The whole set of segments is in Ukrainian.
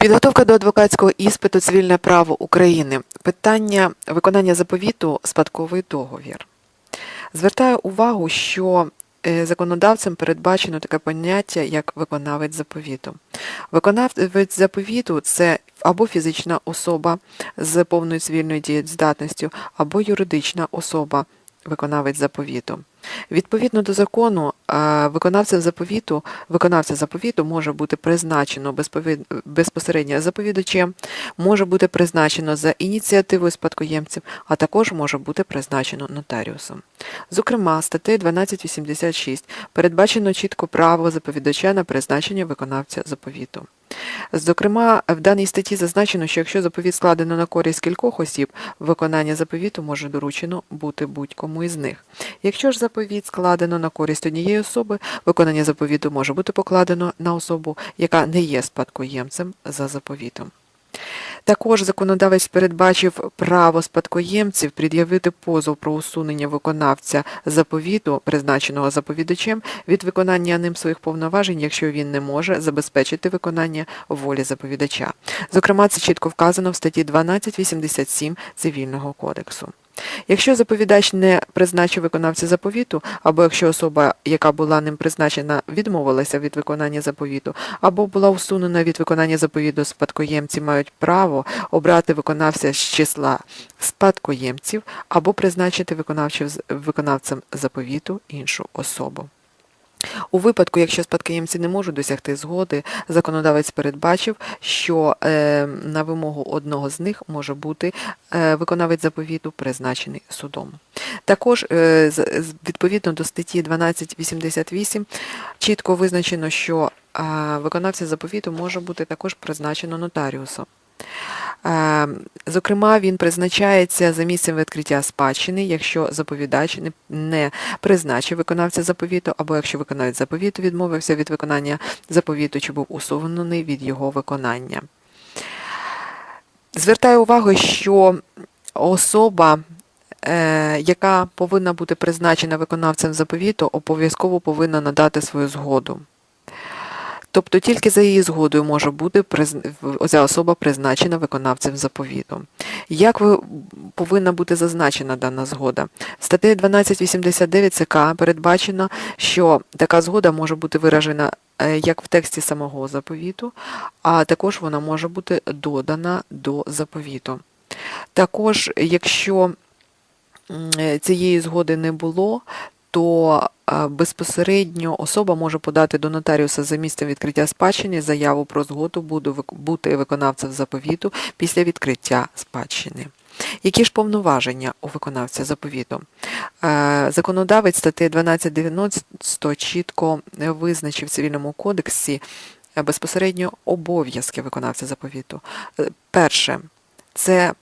Підготовка до адвокатського іспиту цивільне право України. Питання виконання заповіту спадковий договір. Звертаю увагу, що е, законодавцем передбачено таке поняття, як виконавець заповіту. Виконавець заповіту це або фізична особа з повною цивільною дієздатністю, або юридична особа, виконавець заповіту. Відповідно до закону, е, виконавцем заповіту, виконавця заповіту може бути призначено безпосередньо заповідачем, може бути призначено за ініціативою спадкоємців, а також може бути призначено нотаріусом. Зокрема, статтею 1286 передбачено чітко право заповідача на призначення виконавця заповіту. Зокрема, в даній статті зазначено, що якщо заповіт складено на користь кількох осіб, виконання заповіту може доручено бути будь-кому із них. Якщо ж заповіт складено на користь однієї особи, виконання заповіту може бути покладено на особу, яка не є спадкоємцем за заповітом. Також законодавець передбачив право спадкоємців пред'явити позов про усунення виконавця заповіту, призначеного заповідачем, від виконання ним своїх повноважень, якщо він не може забезпечити виконання волі заповідача. Зокрема, це чітко вказано в статті 1287 Цивільного кодексу. Якщо заповідач не призначив виконавця заповіту, або якщо особа, яка була ним призначена, відмовилася від виконання заповіту, або була усунена від виконання заповіту, спадкоємці мають право обрати виконавця з числа спадкоємців або призначити виконавцем заповіту іншу особу. У випадку, якщо спадкоємці не можуть досягти згоди, законодавець передбачив, що е, на вимогу одного з них може бути е, виконавець заповіту призначений судом. Також е, відповідно до статті 1288 чітко визначено, що виконавця заповіту може бути також призначено нотаріусом. Е, Зокрема, він призначається за місцем відкриття спадщини, якщо заповідач не, призначив виконавця заповіту, або якщо виконавець заповіту відмовився від виконання заповіту чи був усунений від його виконання. Звертаю увагу, що особа, е, яка повинна бути призначена виконавцем заповіту, обов'язково повинна надати свою згоду. Тобто тільки за її згодою може бути ця особа призначена виконавцем заповіту. Як ви повинна бути зазначена дана згода? Статтею 1289 ЦК передбачено, що така згода може бути виражена е, як в тексті самого заповіту, а також вона може бути додана до заповіту. Також, якщо е, цієї згоди не було, то е, безпосередньо особа може подати до нотаріуса за місцем відкриття спадщини заяву про згоду бути виконавцем заповіту після відкриття спадщини. Які ж повноваження у виконавця заповіту? Е, Законодавець статті 1290 чітко визначив в цивільному кодексі е, безпосередньо обов'язки виконавця заповіту. Перше, це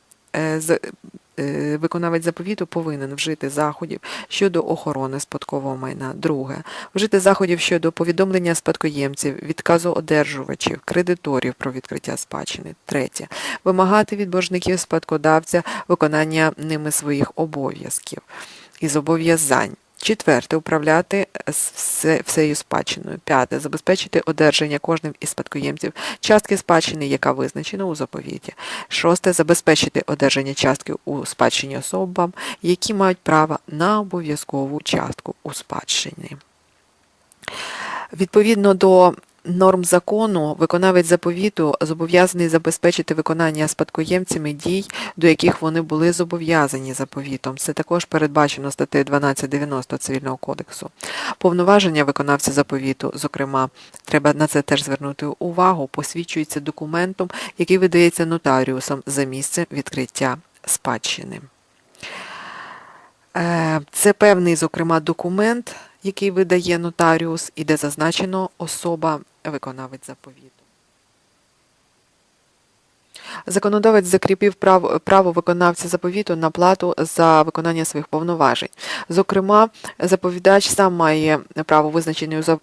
виконавець заповіту повинен вжити заходів щодо охорони спадкового майна. Друге, вжити заходів щодо повідомлення спадкоємців, відказу одержувачів, кредиторів про відкриття спадщини. Третє, вимагати від боржників спадкодавця виконання ними своїх обов'язків і зобов'язань. Четверте, управляти все, всею спадщиною. П'яте, забезпечити одержання кожним із спадкоємців частки спадщини, яка визначена у заповіті. Шосте, забезпечити одержання частки у спадщині особам, які мають право на обов'язкову частку у спадщині. Відповідно до норм закону, виконавець заповіту зобов'язаний забезпечити виконання спадкоємцями дій, до яких вони були зобов'язані заповітом. Це також передбачено статтею 1290 Цивільного кодексу. Повноваження виконавця заповіту, зокрема, треба на це теж звернути увагу, посвідчується документом, який видається нотаріусом за місцем відкриття спадщини. Е, Це певний, зокрема, документ, який видає нотаріус, і де зазначено особа виконавець заповіту. Законодавець закріпив право, виконавця заповіту на плату за виконання своїх повноважень. Зокрема, заповідач сам має право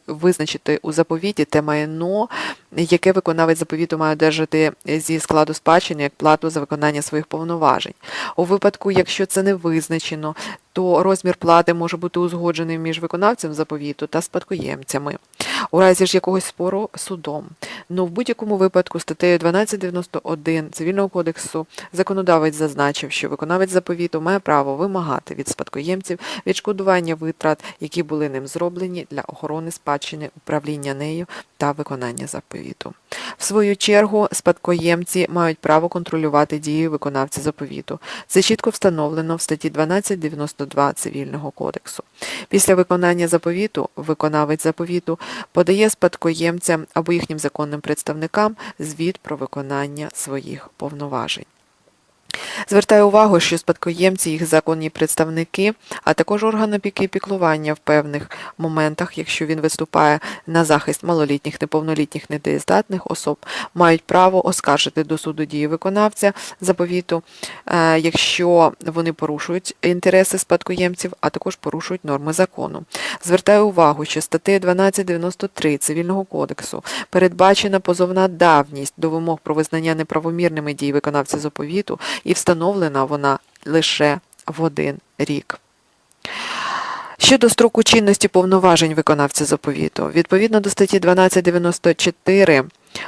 визначити у заповіті те майно, яке виконавець заповіту має одержати зі складу спадщини як плату за виконання своїх повноважень. У випадку, якщо це не визначено, то розмір плати може бути узгоджений між виконавцем заповіту та спадкоємцями. У разі ж якогось спору судом. Ну, в будь-якому випадку статтею 1291 Цивільного кодексу законодавець зазначив, що виконавець заповіту має право вимагати від спадкоємців відшкодування витрат, які були ним зроблені для охорони спадщини, управління нею та виконання заповіту. В свою чергу, спадкоємці мають право контролювати дії виконавця заповіту. Це чітко встановлено в статті 1292 Цивільного кодексу. Після виконання заповіту виконавець заповіту подає спадкоємцям або їхнім законним представникам звіт про виконання своїх повноважень. Звертаю увагу, що спадкоємці, їх законні представники, а також орган опіки і піклування в певних моментах, якщо він виступає на захист малолітніх, неповнолітніх, недієздатних особ, мають право оскаржити до суду дії виконавця заповіту, е, якщо вони порушують інтереси спадкоємців, а також порушують норми закону. Звертаю увагу, що статтею 1293 Цивільного кодексу передбачена позовна давність до вимог про визнання неправомірними дій виконавця заповіту і встановлена вона лише в один рік. Щодо строку чинності повноважень виконавця заповіту, відповідно до статті 1294,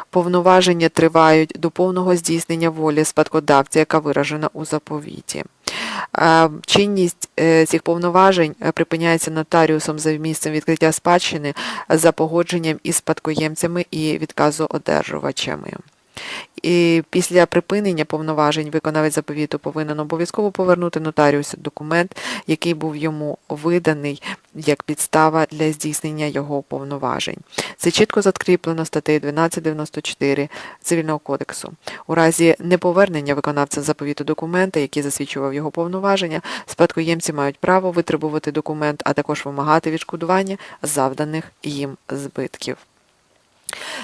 повноваження тривають до повного здійснення волі спадкодавця, яка виражена у заповіті. Е, Чинність е, цих повноважень е, припиняється нотаріусом за місцем відкриття спадщини за погодженням із спадкоємцями і відказоодержувачами. І після припинення повноважень виконавець заповіту повинен обов'язково повернути нотаріусу документ, який був йому виданий як підстава для здійснення його повноважень. Це чітко закріплено статтею 1294 Цивільного кодексу. У разі неповернення виконавця заповіту документа, який засвідчував його повноваження, спадкоємці мають право витребувати документ, а також вимагати відшкодування завданих їм збитків.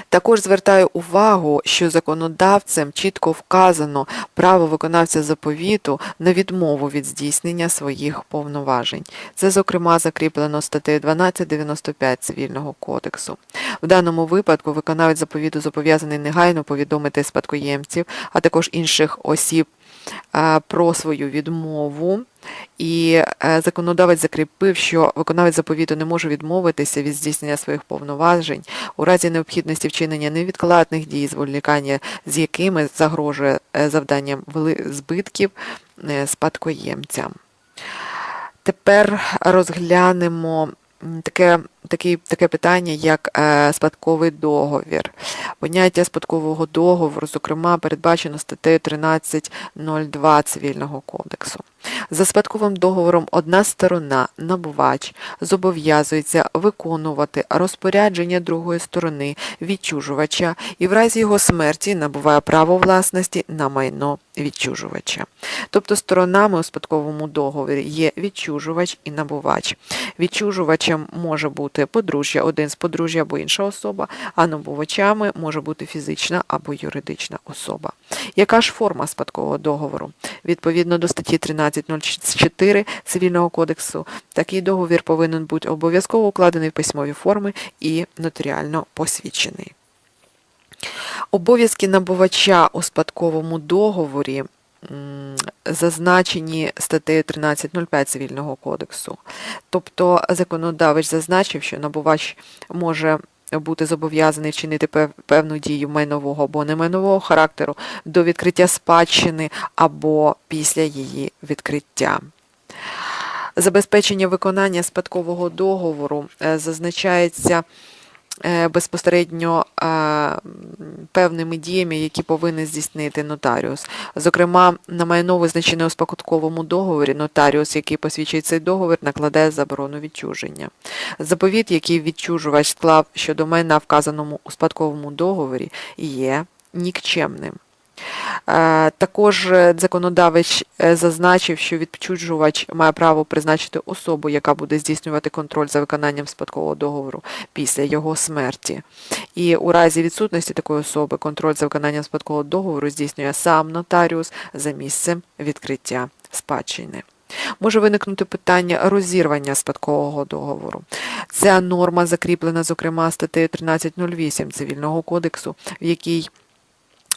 Також звертаю увагу, що законодавцем чітко вказано право виконавця заповіту на відмову від здійснення своїх повноважень. Це, зокрема, закріплено статтею 1295 Цивільного кодексу. В даному випадку виконавець заповіту зобов'язаний негайно повідомити спадкоємців, а також інших осіб про свою відмову. І е, законодавець закріпив, що виконавець заповіту не може відмовитися від здійснення своїх повноважень у разі необхідності вчинення невідкладних дій, зволікання з якими загрожує е, завданням збитків е, спадкоємцям. Тепер розглянемо таке, таке, таке питання, як е, спадковий договір. Поняття спадкового договору, зокрема, передбачено статтею 13.02 Цивільного кодексу. За спадковим договором одна сторона, набувач, зобов'язується виконувати розпорядження другої сторони відчужувача і в разі його смерті набуває право власності на майно відчужувача. Тобто сторонами у спадковому договорі є відчужувач і набувач. Відчужувачем може бути подружжя, один з подружжя або інша особа, а набувачами може бути фізична або юридична особа. Яка ж форма спадкового договору? Відповідно до статті 13.04 Цивільного кодексу, такий договір повинен бути обов'язково укладений в письмові форми і нотаріально посвідчений. Обов'язки набувача у спадковому договорі зазначені статтею 13.05 Цивільного кодексу. Тобто законодавець зазначив, що набувач може бути зобов'язаний вчинити певну дію майнового або немайнового характеру до відкриття спадщини або після її відкриття. Забезпечення виконання спадкового договору е, зазначається безпосередньо е, певними діями, які повинен здійснити нотаріус. Зокрема, на майно визначене у спадковому договорі нотаріус, який посвідчує цей договір, накладає заборону відчуження. Заповіт, який відчужувач склав щодо майна, вказаному у спадковому договорі, є нікчемним. Е, Також е, законодавець е, зазначив, що відчужувач має право призначити особу, яка буде здійснювати контроль за виконанням спадкового договору після його смерті. І у разі відсутності такої особи контроль за виконанням спадкового договору здійснює сам нотаріус за місцем відкриття спадщини. Може виникнути питання розірвання спадкового договору. Ця норма закріплена, зокрема, статтею 1308 Цивільного кодексу, в якій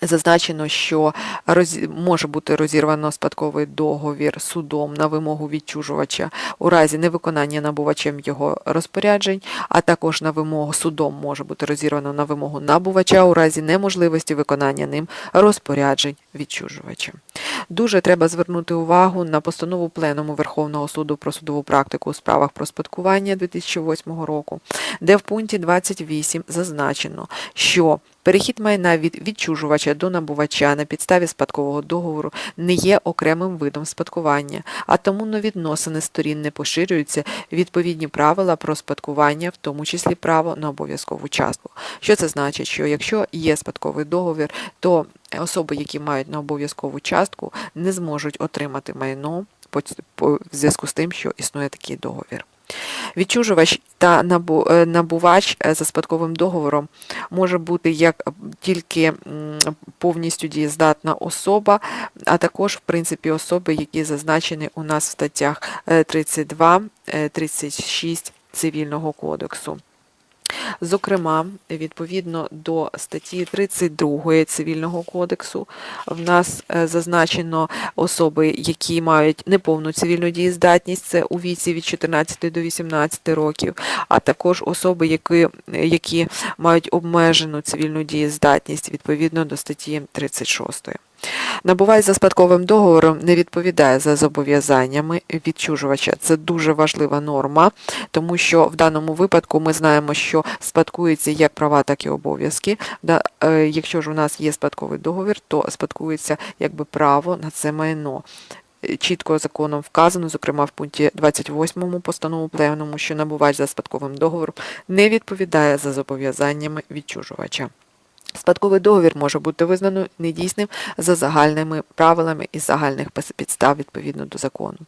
Зазначено, що розі- може бути розірвано спадковий договір судом на вимогу відчужувача у разі невиконання набувачем його розпоряджень, а також на вимогу судом може бути розірвано на вимогу набувача у разі неможливості виконання ним розпоряджень відчужувача. Дуже треба звернути увагу на постанову Пленуму Верховного суду про судову практику у справах про спадкування 2008 року, де в пункті 28 зазначено, що перехід майна від відчужувача до набувача на підставі спадкового договору не є окремим видом спадкування, а тому на відносини сторін не поширюються відповідні правила про спадкування, в тому числі право на обов'язкову частку. Що це значить? Що якщо є спадковий договір, то особи, які мають на обов'язкову частку, не зможуть отримати майно в зв'язку з тим, що існує такий договір. Відчужувач та е, набувач е, за спадковим договором може бути як е, тільки повністю дієздатна особа, а також, в принципі, особи, які зазначені у нас в статтях е, 32, е, 36 Цивільного кодексу. Зокрема, відповідно до статті 32 Цивільного кодексу, в нас е, зазначено особи, які мають неповну цивільну дієздатність, це у віці від 14 до 18 років, а також особи, які, які мають обмежену цивільну дієздатність відповідно до статті 36. Набувач за спадковим договором не відповідає за зобов'язаннями відчужувача. Це дуже важлива норма, тому що в даному випадку ми знаємо, що спадкуються як права, так і обов'язки. Е, Якщо ж у нас є спадковий договір, то спадкується якби право на це майно. Чітко законом вказано, зокрема в пункті 28 постанову пленуму, що набувач за спадковим договором не відповідає за зобов'язаннями відчужувача. Спадковий договір може бути визнано недійсним за загальними правилами і загальних підстав відповідно до закону.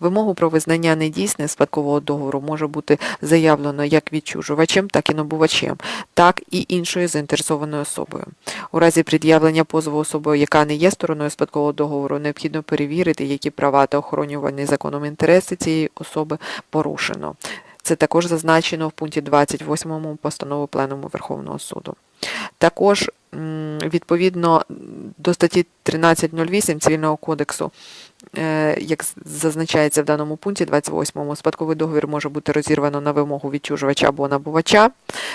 Вимогу про визнання недійсним спадкового договору може бути заявлено як відчужувачем, так і набувачем, так і іншою заінтересованою особою. У разі пред'явлення позову особою, яка не є стороною спадкового договору, необхідно перевірити, які права та охоронювані законом інтереси цієї особи порушено. Це також зазначено в пункті 28 постанови Пленуму Верховного суду. Також відповідно до статті 1308 Цивільного кодексу, е, як зазначається в даному пункті 28, спадковий договір може бути розірвано на вимогу відчужувача або набувача.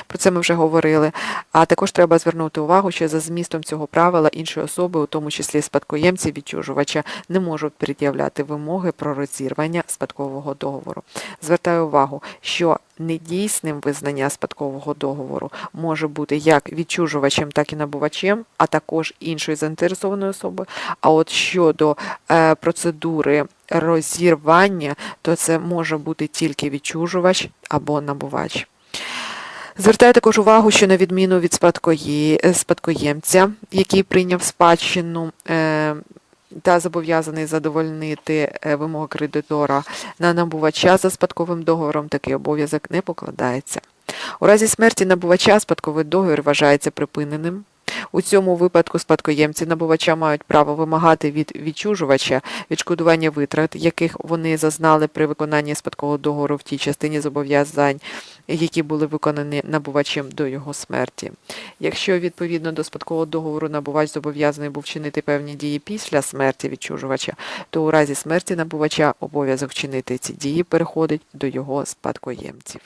Про це ми вже говорили. А також треба звернути увагу, що за змістом цього правила інші особи, у тому числі спадкоємці відчужувача, не можуть пред'являти вимоги про розірвання спадкового договору. Звертаю увагу, що недійсним визнання спадкового договору може бути як відчужувачем, так і набувачем, а також іншою заінтересованою особою. А от щодо е, процедури розірвання, то це може бути тільки відчужувач або набувач. Звертаю також увагу, що на відміну від е, спадкоємця, який прийняв спадщину е, та зобов'язаний задовольнити вимоги кредитора на набувача за спадковим договором, такий обов'язок не покладається. У разі смерті набувача спадковий договір вважається припиненим. У цьому випадку спадкоємці набувача мають право вимагати від відчужувача відшкодування витрат, яких вони зазнали при виконанні спадкового договору в тій частині зобов'язань, які були виконані набувачем до його смерті. Якщо відповідно до спадкового договору набувач зобов'язаний був чинити певні дії після смерті відчужувача, то у разі смерті набувача обов'язок чинити ці дії переходить до його спадкоємців.